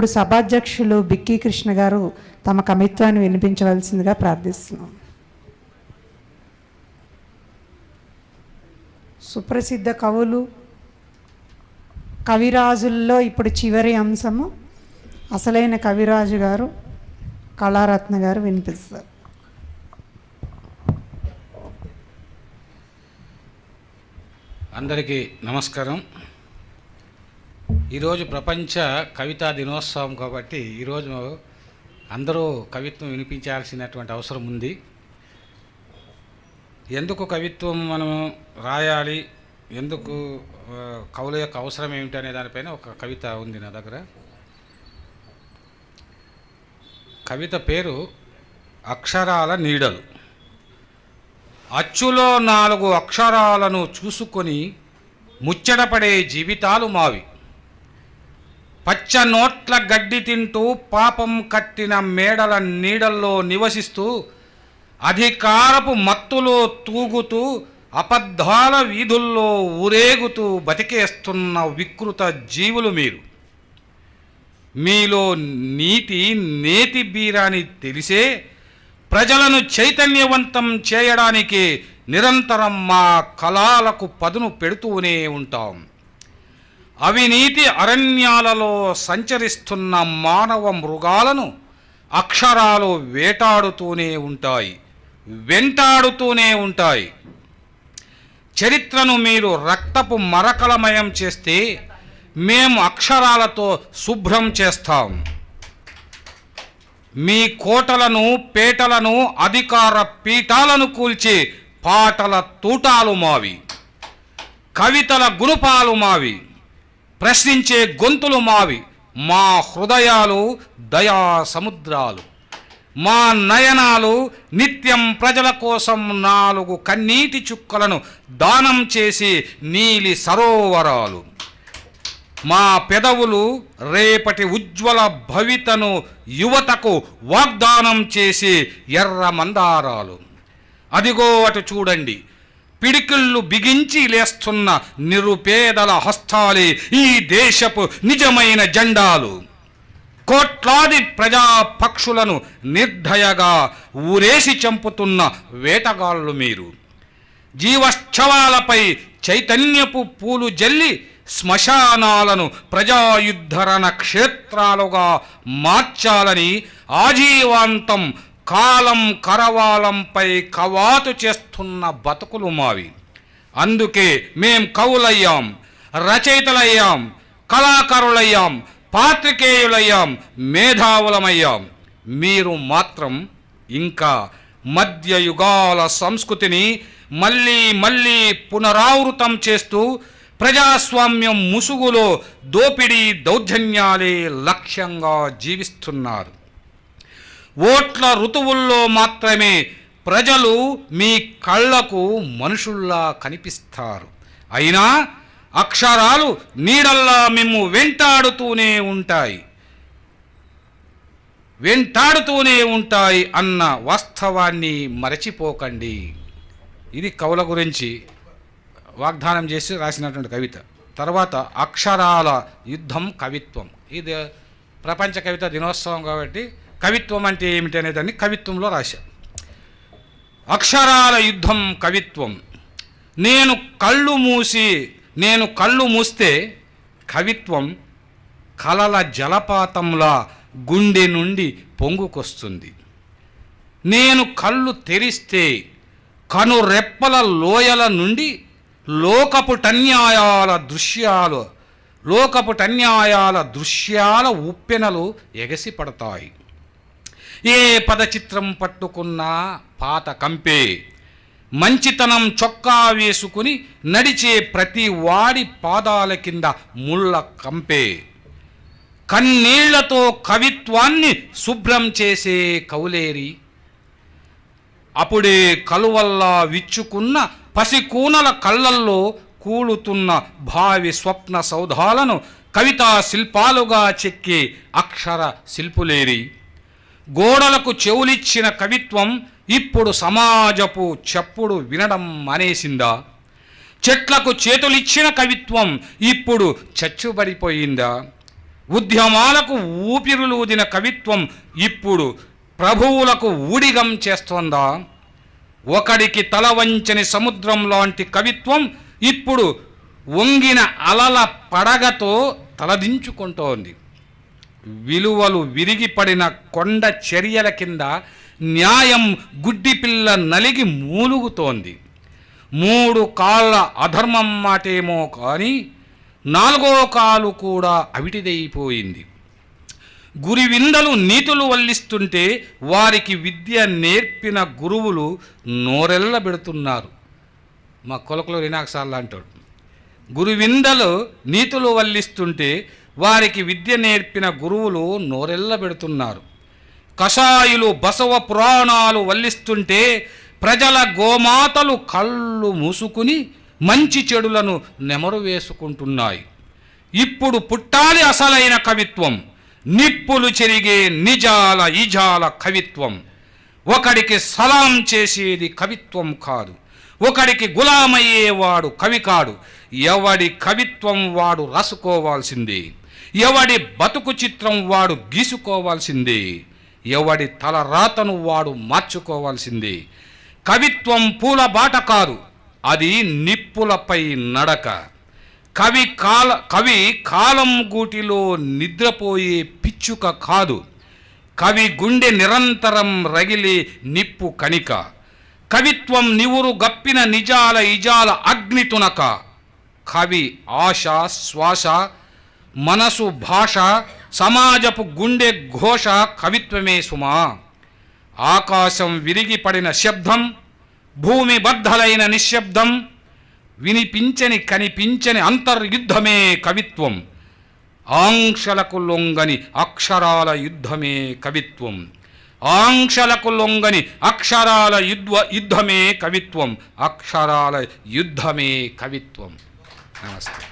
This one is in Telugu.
ఇప్పుడు సభాధ్యక్షులు బిక్కీ కృష్ణ గారు తమ కమిత్వాన్ని వినిపించవలసిందిగా ప్రార్థిస్తున్నాం. సుప్రసిద్ధ కవులు కవిరాజుల్లో ఇప్పుడు చివరి అంశము అసలైన కవిరాజు గారు కళారత్న గారు వినిపిస్తారు. అందరికీ నమస్కారం. ఈరోజు ప్రపంచ కవితా దినోత్సవం కాబట్టి ఈరోజు అందరూ కవిత్వం వినిపించాల్సినటువంటి అవసరం ఉంది. ఎందుకు కవిత్వం మనం రాయాలి? ఎందుకు కవుల యొక్క అవసరం ఏమిటి అనే దానిపైన ఒక కవిత ఉంది నా దగ్గర. కవిత పేరు అక్షరాల నీడలు. అచ్చులో నాలుగు అక్షరాలను చూసుకొని ముచ్చటపడే జీవితాలు మావి. పచ్చ నోట్ల గడ్డి తింటూ పాపం కట్టిన మేడల నీడల్లో నివసిస్తూ అధికారపు మత్తులో తూగుతూ అబద్ధాల వీధుల్లో ఊరేగుతూ బతికేస్తున్న వికృత జీవులు మీరు. మీలో నీతి నేతి బీరాని తెలిసే ప్రజలను చైతన్యవంతం చేయడానికి నిరంతరం మా కళాలకు పదును పెడుతూనే ఉంటాం. అవినీతి అరణ్యాలలో సంచరిస్తున్న మానవ మృగాలను అక్షరాలు వేటాడుతూనే ఉంటాయి వెంటాడుతూనే ఉంటాయి. చరిత్రను మీరు రక్తపు మరకలమయం చేస్తే మేము అక్షరాలతో శుభ్రం చేస్తాం. మీ కోటలను పేటలను అధికార పీఠాలను కూల్చి పాటల తూటాలు మావి కవితల గుణపాలు మావి. ప్రశ్నించే గొంతులు మావి మా హృదయాలు దయా సముద్రాలు మా నయనాలు నిత్యం ప్రజల కోసం నాలుగు కన్నీటి చుక్కలను దానం చేసి నీలి సరోవరాలు. మా పెదవులు రేపటి ఉజ్వల భవితను యువతకు వాగ్దానం చేసి ఎర్ర మందారాలు. అదిగో అటు చూడండి పిడికిళ్ళు బిగించి లేస్తున్న నిరుపేదల హస్తాలే ఈ దేశపు నిజమైన జెండాలు. కోట్లాది ప్రజా పక్షులను ఊరేసి చంపుతున్న వేటగాళ్ళు మీరు. జీవశ్చవాలపై చైతన్యపు పూలు జల్లి శ్మశానాలను ప్రజాయుద్ధరణ క్షేత్రాలుగా మార్చాలని ఆజీవాంతం కాలం కరవాలంపై కవాతు చేస్తున్న బతుకులు మావి. అందుకే మేం కవులయ్యాం రచయితలయ్యాం కళాకారులయ్యాం పాత్రికేయులయ్యాం మేధావులమయ్యాం. మీరు మాత్రం ఇంకా మధ్యయుగాల సంస్కృతిని మళ్ళీ మళ్ళీ పునరావృతం చేస్తూ ప్రజాస్వామ్యం ముసుగులో దోపిడీ దౌర్జన్యాలే లక్ష్యంగా జీవిస్తున్నారు. ఓట్ల ఋతువుల్లో మాత్రమే ప్రజలు మీ కళ్ళకు మనుషుల్లా కనిపిస్తారు. అయినా అక్షరాలు నీడల్లా మిమ్ము వెంటాడుతూనే ఉంటాయి. వెంటాడుతూనే ఉంటాయి అన్న వాస్తవాన్ని మరచిపోకండి. ఇది కవుల గురించి వాగ్దానం చేసి రాసినటువంటి కవిత. తర్వాత అక్షరాల యుద్ధం కవిత్వం. ఇది ప్రపంచ కవిత దినోత్సవం కాబట్టి కవిత్వం అంటే ఏమిటి దాన్ని కవిత్వంలో రాశా అక్షరాల యుద్ధం కవిత్వం. నేను కళ్ళు మూసి నేను కళ్ళు మూస్తే కవిత్వం కలల జలపాతంలా గుండె నుండి పొంగుకొస్తుంది. నేను కళ్ళు తెరిస్తే కను రెప్పల లోయల నుండి లోకపుటన్యాయాల దృశ్యాలు లోకపుటన్యాయాల దృశ్యాల ఉప్పెనలు ఎగసి పడతాయి ఏ పదచిత్రం పట్టుకున్నా పాత కంపే. మంచితనం చొక్కా వేసుకుని నడిచే ప్రతి వాడి పాదాల కింద ముళ్ళ కంపే. కన్నీళ్ళతో కవిత్వాన్ని శుభ్రం చేసే కౌలేరి. అప్పుడే కలువల్లా విచ్చుకున్న పసికూనల కళ్ళల్లో కూలుతున్న భావి స్వప్న సౌధాలను కవితా శిల్పాలుగా చెక్కే అక్షర శిల్పులేరి. గోడలకు చెవులిచ్చిన కవిత్వం ఇప్పుడు సమాజపు చెప్పుడు వినడం మానేసిందా? చెట్లకు చేతులిచ్చిన కవిత్వం ఇప్పుడు చచ్చుబడిపోయిందా? ఉద్యమాలకు ఊపిరులూదిన కవిత్వం ఇప్పుడు ప్రభువులకు ఊడిగం చేస్తోందా? ఒకడికి తల వంచని సముద్రం లాంటి కవిత్వం ఇప్పుడు వంగిన అలల పడగతో తలదించుకుంటోంది. విలువలు విరిగిపడిన కొండ చర్యల కింద న్యాయం గుడ్డిపిల్ల నలిగి మూలుగుతోంది. మూడు కాళ్ళ అధర్మం మాటేమో కానీ నాలుగో కాలు కూడా అవిటిదైపోయింది. గురివిందలు నీతులు వల్లిస్తుంటే వారికి విద్య నేర్పిన గురువులు నోరెల్లబెడుతున్నారు మా కొలకలో రినాక్సాల్ అంటాడు గురువిందలు నీతులు వల్లిస్తుంటే వారికి విద్య నేర్పిన గురువులు నోరెల్లబెడుతున్నారు కషాయులు బసవ పురాణాలు వల్లిస్తుంటే ప్రజల గోమాతలు కళ్ళు మూసుకుని మంచి చెడులను నెమరు వేసుకుంటున్నాయి. ఇప్పుడు పుట్టాలి అసలైన కవిత్వం నిప్పులు చెరిగే నిజాల ఇజాల కవిత్వం. ఒకడికి సలాం చేసేది కవిత్వం కాదు ఒకడికి గులామయ్యేవాడు కవి కాడు. ఎవడి కవిత్వం వాడు రాసుకోవాల్సిందే? ఎవడి బతుకు చిత్రం వాడు గీసుకోవాల్సింది ఎవడి తల రాతను వాడు మార్చుకోవాల్సింది. కవిత్వం పూల బాట కాదు అది నిప్పులపై నడక. కవి కాల కవి కాలం గూటిలో నిద్రపోయే పిచ్చుక కాదు కవి గుండె నిరంతరం రగిలే నిప్పు కణిక. కవిత్వం నివురు గప్పిన నిజాల ఇజాల అగ్ని తునక. కవి ఆశ శ్వాస మనసు భాష సమాజపు గుండె ఘోష కవిత్వమే సుమా. ఆకాశం విరిగి పడిన శబ్దం భూమి బద్దలైన నిశ్శబ్దం వినిపించని కనిపించని అంతర్యుద్ధమే కవిత్వం. ఆంక్షలకు లొంగని అక్షరాల యుద్ధమే కవిత్వం. ఆంక్షలకు లొంగని అక్షరాల యుద్ధ యుద్ధమే కవిత్వం. అక్షరాల యుద్ధమే కవిత్వం. నమస్తే.